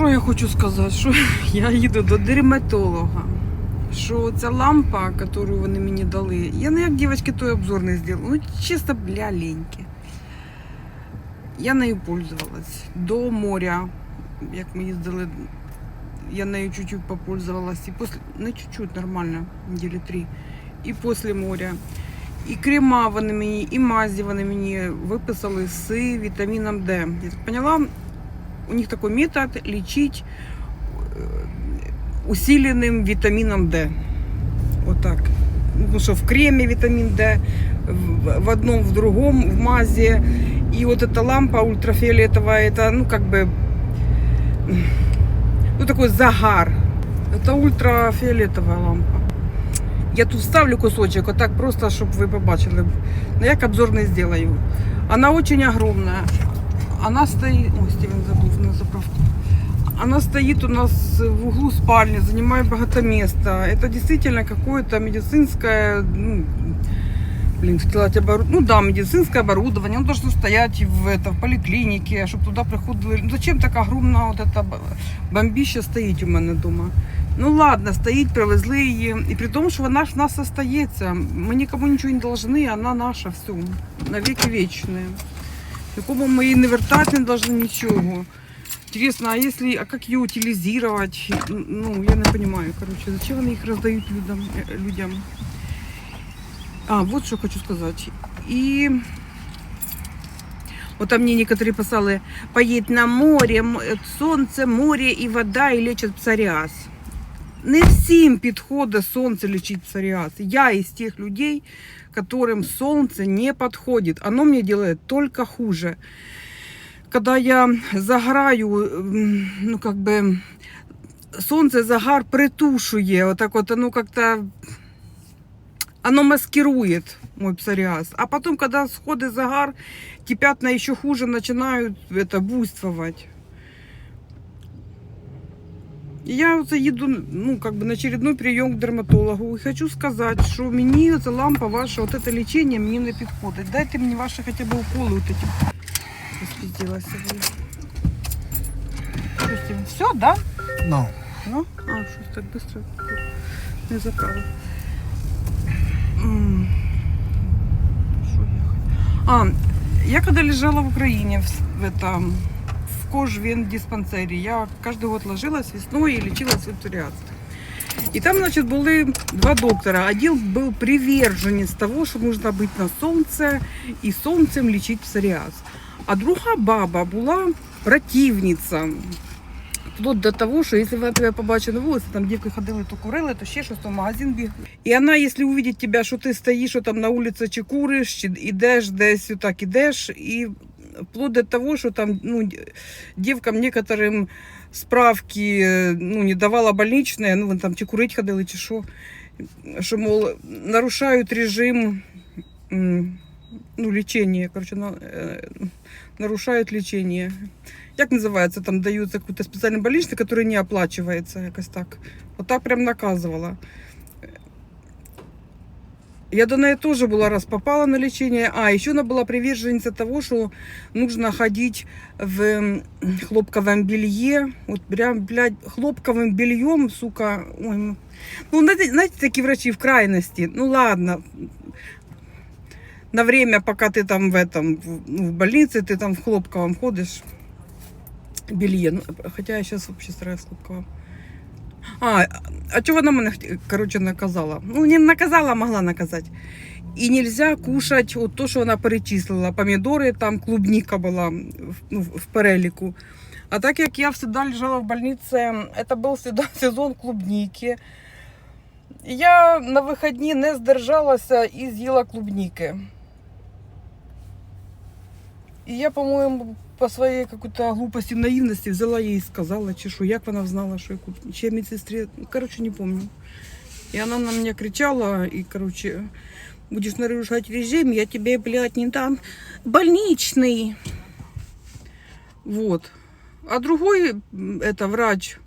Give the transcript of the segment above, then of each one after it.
що я хочу сказати? Що я їду до дерматолога. Що ця лампа, яку вони мені дали, я не як дівчатки той обзор не зробила. Ну, чисто бля леньки. Я нею пользовалась до моря. Як ми їздили, я нею чуть-чуть попользовалась. І після, не чуть-чуть, нормально, неділі три. І після моря. І крема вони мені, і мазі вони мені виписали з вітаміном Д. Я так поняла, у них такой метод лечить э, усиленным витамином D. Вот так. Ну, Потому что в креме витамин D, в, в одном, в другом, в мазе. И вот эта лампа ультрафиолетовая, это, ну, как бы, ну, такой загар. Это ультрафиолетовая лампа. Я тут ставлю кусочек, вот так просто, чтобы вы побачили. Но я обзор не сделаю. Она очень огромная. Она стоит... Ой, Стивен забыл на заправку. Она стоит у нас в углу спальни, занимает богато места. Это действительно какое-то медицинское... Ну, блин, хотела оборудование. Ну да, медицинское оборудование. Оно должно стоять в, это, в поликлинике, чтобы туда приходили. Ну, зачем так огромна вот эта б- бомбища стоїть у мене вдома? Ну ладно, стоїть, привезли її. І при тому, що вона ж в нас остається. Ми нікому нічого не должны, вона наша, все. Навіки вічні. Нікому ми її не вертати не должны нічого. Интересно, а если, а как ее утилизировать? Ну, я не понимаю, короче, зачем они их раздают людям? э, людям? А, вот что хочу сказать. И вот там мне некоторые писали, поедь на море, м- э, сонце, море і вода, і лечить псоріаз. Не всім підходить сонце лечить псоріаз. Я из тех людей, которым солнце не подходит. Оно мне делает только хуже. Когда я загораю, м, ну как бы солнце загар притушує, вот так вот оно как-то оно маскирует мой псориаз. А потом, когда сходит загар, те пятна еще хуже начинают это буйствовать. І Я оце їду ну, как бы на очередной прием к дерматологу. І хочу сказати, що мені ця лампа ваша, от це лічення мені не підходить. Дайте мені ваші хоча б уколи от эти. Спізділася. Все, да? Ну, Ну, а, щось так быстро не заправив. М, Що я хот- А, я когда лежала в Украине в, с- в этом в кожвен диспансере, я каждый год ложилась весной и лечилась от псориаза. И там, значит, были два доктора. Один был приверженец того, что нужно быть на солнце и солнцем лечить псориаз. А друга баба була противниця. Вплоть до того, що якщо вона тебе побачить на вулиці, там дівки ходили, то курили, то ще щось, то в магазин біг. І вона, якщо увидить тебе, що ти стоїш що там на вулиці, чи куриш, чи ідеш десь, так ідеш, і вплоть до того, що там ну, дівкам некоторим справки ну, не давала больничне, ну, там чи курить ходили, чи що, що, мол, нарушають режим ну, лечения, короче, на, э, нарушают лечение. Як називається, там даються якийсь спеціальний больничний, який не оплачується, якось так. Отак прям наказувала. Я до неї теж була раз попала на лечение. А, еще она была приверженница того, что нужно ходить в м, хлопковом белье. Вот прям, блядь, хлопковым бельем, сука. Ой, ну, ну, знаете, знаете, такие врачи в крайности. Ну ладно, на время, пока ты там в этом, в, ну, в больнице, ты там в хлопковом ходишь, белье. Ну, хотя я сейчас вообще стараюсь в хлопковом. А, а чего она меня, короче, наказала? Ну, не наказала, а могла наказать. И нельзя кушать вот то, что она перечислила. Помидоры, там клубника была в, ну, в перелику. А так как я всегда лежала в больнице, это был всегда сезон клубники. Я на вихідні не здержалася і з'їла клубники. І я, по-моєму, по своїй какой-то глупості, наивности взяла їй і сказала, чи що, як вона знала, що я клубники. Чи я медсестрі, ну, короче, не помню. И она на меня кричала, и, короче, будешь нарушать режим, я тебе, блядь, не дам больничный. Вот. А другой, м, это врач,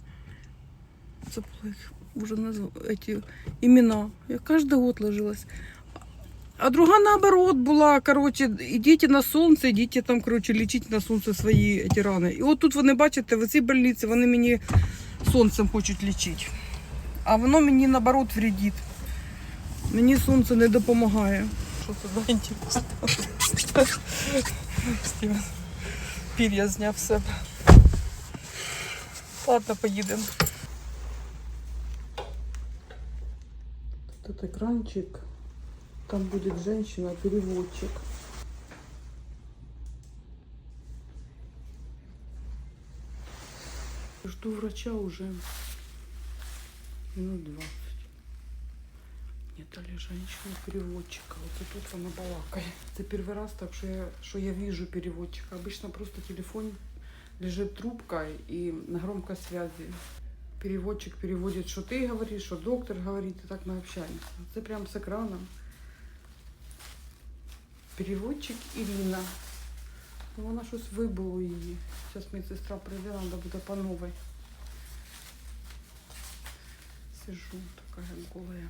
забыла их уже назв... эти имена. Я каждый год ложилась. А друга наоборот була, коротше, ідіть на сонце, ідіть там, коротше, лічіть на сонце свої ті рани. І от тут вони бачите, в цій больниці вони мені сонцем хочуть лічити. А воно мені наоборот вредить. Мені сонце не допомагає. Що це за інтересно? Пір'я зняв себе. Ладно, поїдемо. Тут екранчик Там будет женщина-переводчик. Жду врача уже минут 20. Нет, ali женщина-переводчика. Вот и тут вона балакає. Це перший раз так, що я, що я вижу переводчика. Обычно просто телефон лежит трубка и на громкой связи. Переводчик переводит, что ты говоришь, что доктор говорит, и так мы общаемся. Це прям с экраном. Переводчик Ірина. Ну, вона щось вибило її. Зараз медсестра прийде, треба буде по новій. Сижу, така голая.